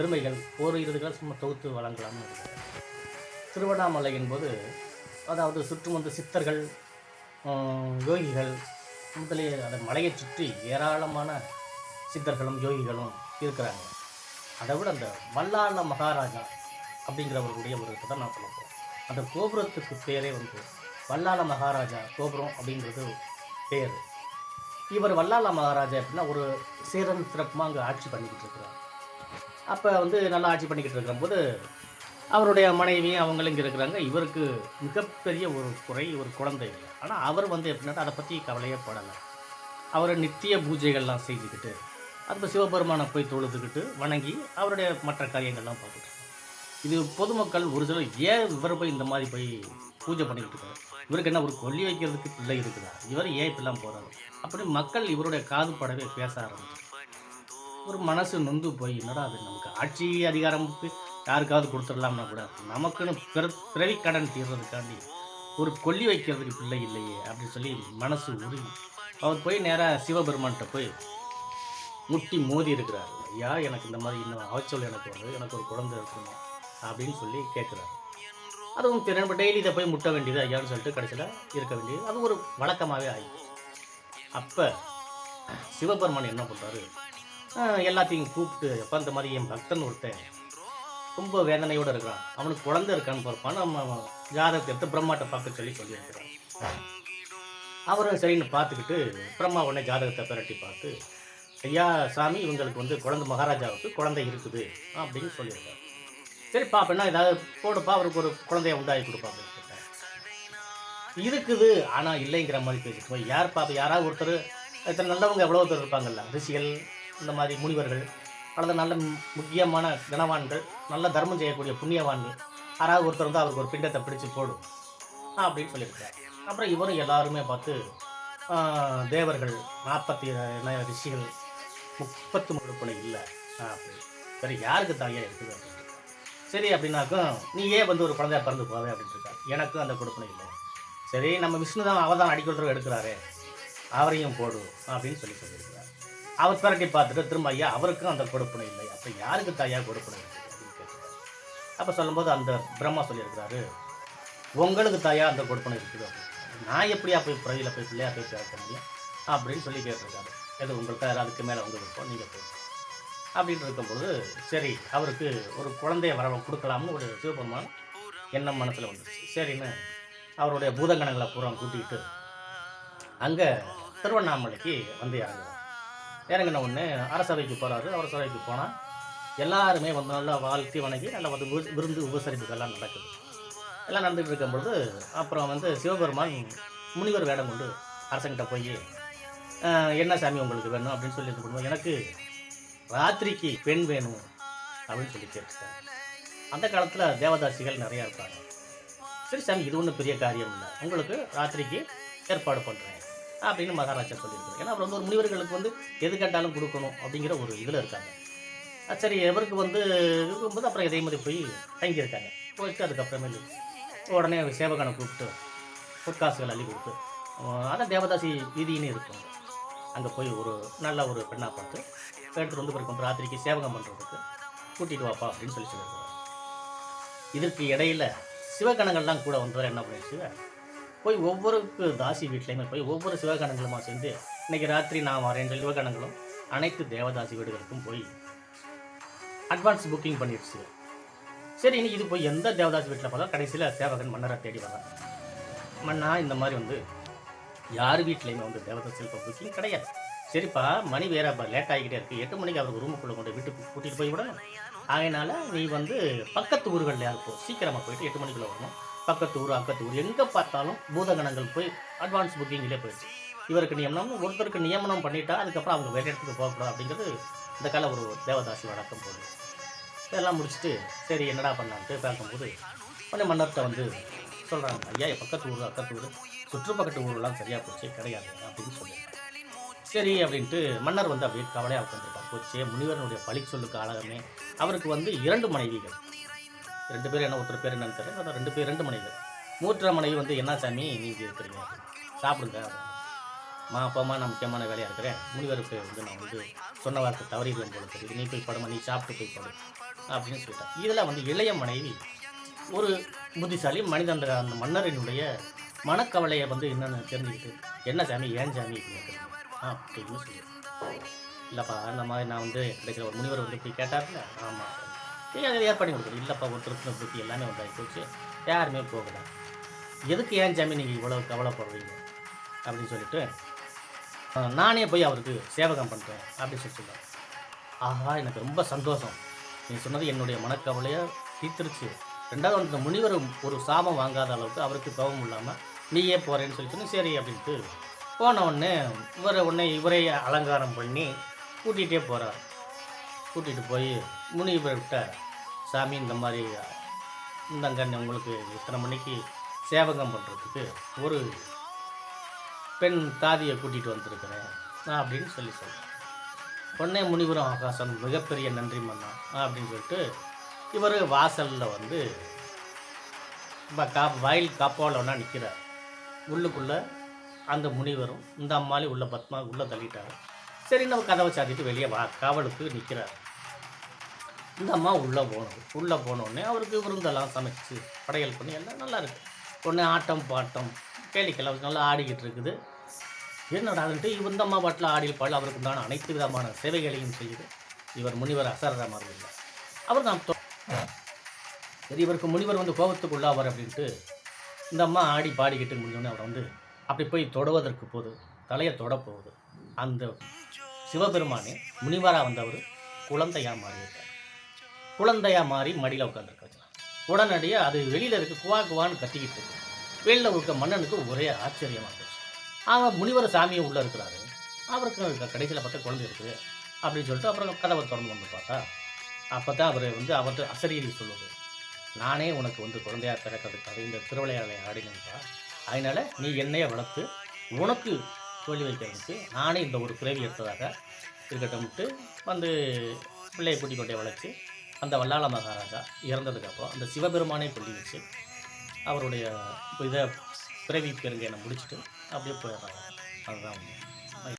பெருமைகள் ஒரு இருபது சும்மா தொகுத்து வழங்கலாம்னு இருக்கிறேன் திருவண்ணாமலை என்பது அதாவது சுற்றும் வந்து சித்தர்கள் யோகிகள் முதலிய அந்த மலையை சுற்றி ஏராளமான சித்தர்களும் யோகிகளும் இருக்கிறாங்க. அதை விட அந்த வல்லாள மகாராஜா அப்படிங்கிறவர்களுடைய ஒரு கதை நான் சொல்ல போகிறேன் அந்த கோபுரத்துக்கு பேரே வந்து வல்லாள மகாராஜா கோபுரம் அப்படிங்கிறது பேர். இவர் வல்லாள மகாராஜா எப்படின்னா ஒரு சீரன் சிறப்புமாக அங்கே ஆட்சி பண்ணிக்கிட்டு இருக்கிறார். அப்போ வந்து நல்லா ஆட்சி பண்ணிக்கிட்டு இருக்கிறபோது அவருடைய மனைவி அவங்களும் இங்கே இருக்கிறாங்க. இவருக்கு மிகப்பெரிய ஒரு குறை ஒரு குழந்தை இல்லை. ஆனால் அவர் வந்து எப்படின்னா அதை பற்றி கவலையே படலை. அவர் நித்திய பூஜைகள்லாம் செஞ்சுக்கிட்டு அப்போ சிவபெருமானை போய் தொழுதுகிட்டு வணங்கி அவருடைய மற்ற காரியங்கள்லாம் பார்த்துட்டு இது பொதுமக்கள் ஒரு சிலர் ஏன் இவர் போய் இந்த மாதிரி போய் பூஜை பண்ணிக்கிட்டு இருக்காரு? இவருக்கு என்ன ஒரு கொல்லி வைக்கிறதுக்கு பிள்ளை இருக்குதா? இவர் ஏன் இப்படிலாம் போகிறாரு அப்படி மக்கள் இவருடைய காது படவே பேச ஆரம்பிச்சு ஒரு மனசு நொந்து போய் என்னடா அது நமக்கு ஆட்சி அதிகாரம் யாருக்காவது கொடுத்துடலாம்னா கூட நமக்குன்னு பிற பிறவி கடன் தீர்றதுக்காண்டி ஒரு கொல்லி வைக்கிறதுக்கு பிள்ளை இல்லையே அப்படின்னு சொல்லி மனசு உருகி. அவர் போய் நேராக சிவபெருமான்கிட்ட போய் முட்டி மோதி இருக்கிறார். ஐயா எனக்கு இந்த மாதிரி இன்னும் அவச்சொல் எனக்கு வந்து எனக்கு ஒரு குழந்தை இருக்கணும் அப்படின்னு சொல்லி கேட்குறாரு. அதுவும் திரும்ப டெய்லி இதை போய் முட்ட வேண்டியது ஐயான்னு சொல்லிட்டு கடைசியில் இருக்க வேண்டியது. அது ஒரு வழக்கமாகவே ஆகி அப்போ சிவபெருமான் என்ன பண்ணுறாரு எல்லாத்தையும் கூப்பிட்டு எப்போ அந்த மாதிரி என் பக்தன் ஒருத்தன் ரொம்ப வேதனையோடு இருக்கிறான். அவனுக்கு குழந்தை இருக்கான்னு பார்ப்பான். நம்ம ஜாதகத்தை எடுத்து பிரம்மாட்ட பார்க்க சொல்லி சொல்லியிருக்கிறான். அவரும் சரின்னு பார்த்துக்கிட்டு பிரம்மா உடனே ஜாதகத்தை பிரட்டி பார்த்து ஐயா சாமி இவங்களுக்கு வந்து குழந்தை மகாராஜாவுக்கு குழந்தை இருக்குது அப்படின்னு சொல்லியிருக்காரு. சரி பாப்பா ஏதாவது போடுப்பா அவருக்கு ஒரு குழந்தைய உண்டாகி கொடுப்பா அப்படின்னு கேட்டேன். இருக்குது ஆனால் இல்லைங்கிற மாதிரி பேசிட்டு யார் பாப்பா யாராவது ஒருத்தர் இத்தனை நல்லவங்க எவ்வளோ பேர் இருப்பாங்கல்ல ரிஷிகள் இந்த மாதிரி முனிவர்கள் அல்லது நல்ல முக்கியமான கனவான்கள் நல்ல தர்மம் செய்யக்கூடிய புண்ணியவான்கள் யாராவது ஒருத்தர் வந்து அவருக்கு ஒரு பிண்டத்தை பிடிச்சு போடும் அப்படின்னு சொல்லியிருக்காரு அப்புறம் இவரும் எல்லாருமே பார்த்து தேவர்கள் நாற்பத்தி ரிஷிகள் முப்பத்தி மூணு பிள்ளை இல்லை அப்படின்னு சரி யாருக்கு தாயாக இருக்குது அப்படின்னு சரி அப்படின்னாக்கும் நீ ஏன் வந்து ஒரு குழந்தைய பிறந்து போவே அப்படின்னு இருக்காரு எனக்கும் அந்த கொடுப்பனை இல்லை. சரி நம்ம விஷ்ணு தான் அவர் தான் எடுக்கிறாரு எடுக்கிறாரே அவரையும் போடு அப்படின்னு சொல்லி சொல்லியிருக்கிறார். அவர் திரட்டி பார்த்துட்டு திரும்ப ஐயா அவருக்கும் அந்த கொடுப்பனை இல்லை. அப்போ யாருக்கு தாயா கொடுப்பனை இருக்குது அப்படின்னு அப்போ சொல்லும்போது அந்த பிரம்மா சொல்லியிருக்கிறாரு உங்களுக்கு தாயா அந்த கொடுப்பனை இருக்குது. நான் எப்படியா போய் பிறவியில் போய் பிள்ளையா போய் பேச முடியும்? அப்படின்னு சொல்லி கேட்டிருக்காரு. எது உங்கள்கிட்ட அதுக்கு மேலே உங்களுக்கு விருப்பம் நீங்கள் போய். அப்படின்னு இருக்கும்பொழுது சரி அவருக்கு ஒரு குழந்தைய வர கொடுக்கலாம்னு ஒரு சிவபெருமான் எண்ணம் மனசில் வந்துச்சு. சரின்னு அவருடைய பூதங்கணங்களை பூரா கூட்டிகிட்டு அங்கே திருவண்ணாமலைக்கு வந்து இறங்குறார். இறங்கின உடனே அரசவைக்கு போகிறாரு அரசவைக்கு போனால் எல்லாருமே வந்து நல்லா வாழ்த்தி வணங்கி நல்லா வந்து விருந்து உபசரிப்புகள்லாம் நடக்குது. எல்லாம் நடந்துகிட்டு இருக்கும்பொழுது அப்புறம் வந்து சிவபெருமான் முனிவர் வேடம் கொண்டு அரசங்கிட்ட போய் என்ன சாமி உங்களுக்கு வேணும்? அப்படின்னு சொல்லி இது எனக்கு ராத்திரிக்கு பெண் வேணும் அப்படின்னு சொல்லி கேட்டுட்டாங்க அந்த காலத்தில் தேவதாசிகள் நிறையா இருப்பாங்க. சரி சாமி இது ஒன்றும் பெரிய காரியம் இல்லை. உங்களுக்கு ராத்திரிக்கு ஏற்பாடு பண்ணுறேன் அப்படின்னு மகாராஜா சொல்லியிருக்காரு. ஏன்னா அவர் வந்து ஒரு முனிவர்களுக்கு வந்து எது கேட்டாலும் கொடுக்கணும் அப்படிங்கிற ஒரு இதில் இருக்காங்க. சரி எவருக்கு வந்து இருக்கும்போது அப்புறம் இதே மாதிரி போய் தங்கியிருக்காங்க. போயிட்டு அதுக்கப்புறமேலு உடனே சேவகனை கூப்பிட்டு பொற்காசுகள் அள்ளி கொடுத்து அதான் தேவதாசி வீதின்னு இருக்கும். அங்கே போய் ஒரு நல்ல ஒரு பெண்ணாக பார்த்து எடுத்துகிட்டு வந்து பிறக்கும் ராத்திரிக்கு சேவகம் பண்ணுறதுக்கு கூட்டிகிட்டு வாப்பா அப்படின்னு சொல்லி சொல்லியிருக்காங்க இதற்கு இடையில சிவகணங்கள்லாம் கூட வந்தவர் என்ன பண்ணிடுச்சு போய் ஒவ்வொரு தாசி வீட்லையுமே போய் ஒவ்வொரு சிவகணங்களுமா சேர்ந்து இன்னைக்கு ராத்திரி நான் வரேன் சொல்லி சிவகணங்களும் அனைத்து தேவதாசி வீடுகளுக்கும் போய் அட்வான்ஸ் புக்கிங் பண்ணிடுச்சு. சரி இனி இது போய் எந்த தேவதாசி வீட்டில் பார்த்தா கடைசியில் சேவகன் மன்னரை தேடி வரான் மன்னா இந்த மாதிரி வந்து யார் வீட்லையுமே வந்து தேவதாசி இப்போ புக்கிங் கிடையாது. சரிப்பா மணி வேற லேட் ஆகிக்கிட்டே இருக்கு. எட்டு மணிக்கு அவருக்கு ரூமுக்குள்ளே கொண்டு வீட்டுக்கு கூட்டிகிட்டு போய் விடணும் அதனால் நீ வந்து பக்கத்து ஊர்களில் இருக்கும் சீக்கிரமாக போயிட்டு எட்டு மணிக்குள்ளே வரணும். பக்கத்து ஊர் அக்கத்து ஊர் எங்கே பார்த்தாலும் பூதகணங்கள் போய் அட்வான்ஸ் புக்கிங்கிலே போயிடுச்சு. இவருக்கு நியமனம் ஒருத்தருக்கு நியமனம் பண்ணிட்டா அதுக்கப்புறம் அவங்க வேறு இடத்துக்கு போகக்கூடாது அப்படிங்கிறது இந்த கால ஒரு தேவதாசி வழக்கம் போது. இதெல்லாம் முடிச்சுட்டு சரி என்னடா பண்ணலான்ட்டு பார்க்கும்போது உடனே மன்னர்கிட்ட வந்து சொல்கிறாங்க ஐயா பக்கத்து ஊர் அக்கத்து ஊர் சுற்றுப்பக்கத்து ஊர்லாம் சரியாக போச்சு கிடையாது அப்படின்னு சொல்லுவாங்க சரி அப்படின்ட்டு மன்னர் வந்து அப்படியே கவலையாக உட்காந்துருக்கார் போச்சே முனிவரனுடைய பழி சொல்லுக்கு ஆளகமே அவருக்கு வந்து இரண்டு மனைவிகள். ரெண்டு பேர் என்ன ஒருத்தர் பேர் என்னன்னு தெரியல. அதான் ரெண்டு பேர் ரெண்டு மனைவி மூற்ற மனைவி வந்து என்ன சாமி நீங்கள் இருக்கிறீங்க? சாப்பிடுங்க மா அப்பாம்மா நான் முக்கியமான வேலையாக இருக்கிறேன். முனிவருக்கு வந்து நான் வந்து சொன்ன வார்த்தை தவறிடுவேன் போல தெரியுது நீ போய் படமா நீ சாப்பிட்டு போய் படு அப்படின்னு சொல்லிட்டேன் இதில் வந்து இளைய மனைவி ஒரு புத்திசாலி மனிதன் அந்த அந்த மன்னரினுடைய மனக்கவலையை வந்து என்னென்னு தெரிஞ்சுக்கிட்டு என்ன சாமி ஏன் சாமி அப்படின்னு ஆ அப்படின்னு சொல்லி இல்லைப்பா அந்த மாதிரி நான் வந்து கிடைக்கிற ஒரு முனிவர் வந்து போய் கேட்டார்ல? ஆமாம் ஏன் அதை ஏற்பாடு பண்ணி கொடுக்குறது இல்லைப்பா ஒரு திருப்பின புத்தி எல்லாமே வந்தாகி போச்சு. யாருமே போகல. எதுக்கு ஏன் ஜாமி நீங்கள் இவ்வளோ கவலைப்படுறீங்க? அப்படின்னு சொல்லிட்டு நானே போய் அவருக்கு சேவகம் பண்ணுறேன் அப்படின்னு சொல்லி சொல்லுவாங்க ஆஹா எனக்கு ரொம்ப சந்தோஷம். நீ சொன்னது என்னுடைய மனக்கவலையை தீர்த்துருச்சு. ரெண்டாவது அந்த முனிவர் ஒரு சாபம் வாங்காத அளவுக்கு அவருக்கு கோபம் இல்லாமல் நீயே போகிறேன்னு சொல்லி சொன்னி சரி அப்படின்ட்டு போன உடனே இவரை உடனே இவரே அலங்காரம் பண்ணி கூட்டிகிட்டே போகிறார் கூட்டிகிட்டு போய் முனிவர்கிட்ட சாமி இந்த மாதிரி இந்தங்க உங்களுக்கு இத்தனை மணிக்கு சேவகம் பண்ணுறதுக்கு ஒரு பெண் தாதியை கூட்டிகிட்டு வந்திருக்கிறேன் அப்படின்னு சொல்லி சொல்கிறேன் உடனே முனிவரும் ஆகாசன் மிகப்பெரிய நன்றி மன்னா அப்படின்னு சொல்லிட்டு இவர் வாசலில் வந்து கா வயல் காப்பாவில் நிற்கிறார் உள்ளுக்குள்ளே அந்த முனிவரும் இந்த அம்மாளி உள்ள பத்மா உள்ளே தள்ளிட்டாங்க சரி நம்ம கதவை சாத்திட்டு வெளியே வா. காவலுக்கு நிற்கிறார் இந்த அம்மா உள்ளே போகணும் உள்ளே போனோடனே அவருக்கு விருந்தெல்லாம் சமைச்சு படையல் பண்ணி எல்லாம் நல்லா இருக்கு. உடனே ஆட்டம் பாட்டம் கேளிக்கெல்லாம் நல்லா ஆடிக்கிட்டு இருக்குது. என்னடான்ட்டு இவன் இந்த அம்மா பாட்டில் ஆடியில் பாடல். அவருக்கு உண்டான அனைத்து விதமான சேவைகளையும் செய்யுது. இவர் முனிவர் அசர்ற இல்லை அவர் நான் சரி இவருக்கு முனிவர் வந்து கோபத்துக்கு உள்ளாவார் அப்படின்ட்டு இந்த அம்மா ஆடி பாடிக்கிட்டு முடிஞ்சோடனே அவர் வந்து அப்படி போய் தொடுவதற்கு போகுது தலையை தொட போகுது. அந்த சிவபெருமானே முனிவராக வந்தவர் குழந்தையாக மாறியிருக்கார். குழந்தையாக மாறி மடியில் உட்காந்துருக்க வச்சுலாம் உடனடியாக அது வெளியில் இருக்க குவா குவான்னு கத்திக்கிட்டு இருக்கு. வெளியில் இருக்க மன்னனுக்கு ஒரே ஆச்சரியமாக இருந்துச்சு அவன் முனிவர் சாமியை உள்ளே இருக்கிறாரு. அவருக்கு கடைசியில் பார்த்தா குழந்தை இருக்குது. அப்படின்னு சொல்லிட்டு அப்புறம் கதவை திறந்து வந்து பார்த்தா அப்போ தான் அவர் வந்து அவர்கிட்ட அசரீரி சொல்லுவது நானே உனக்கு வந்து குழந்தையா பிறக்கிறதுக்காக இந்த திருவிளையாடலை ஆடினேன்ப்பா. அதனால் நீ என்னையை வளர்த்து உனக்கு சொல்லி வைக்கிறதுக்கு நானே இந்த ஒரு பிறவி எடுத்ததாக இருக்கட்டும்ட்டு வந்து பிள்ளையை கூட்டிக் கொண்டே வளர்த்து அந்த வல்லாள மகாராஜா இறந்ததுக்கப்புறம் அந்த சிவபெருமானே சொல்லி வச்சு அவருடைய இதை பிறவி பெருங்கையை முடிச்சுட்டு அப்படியே போயிடுறாங்க அதுதான் உண்மை.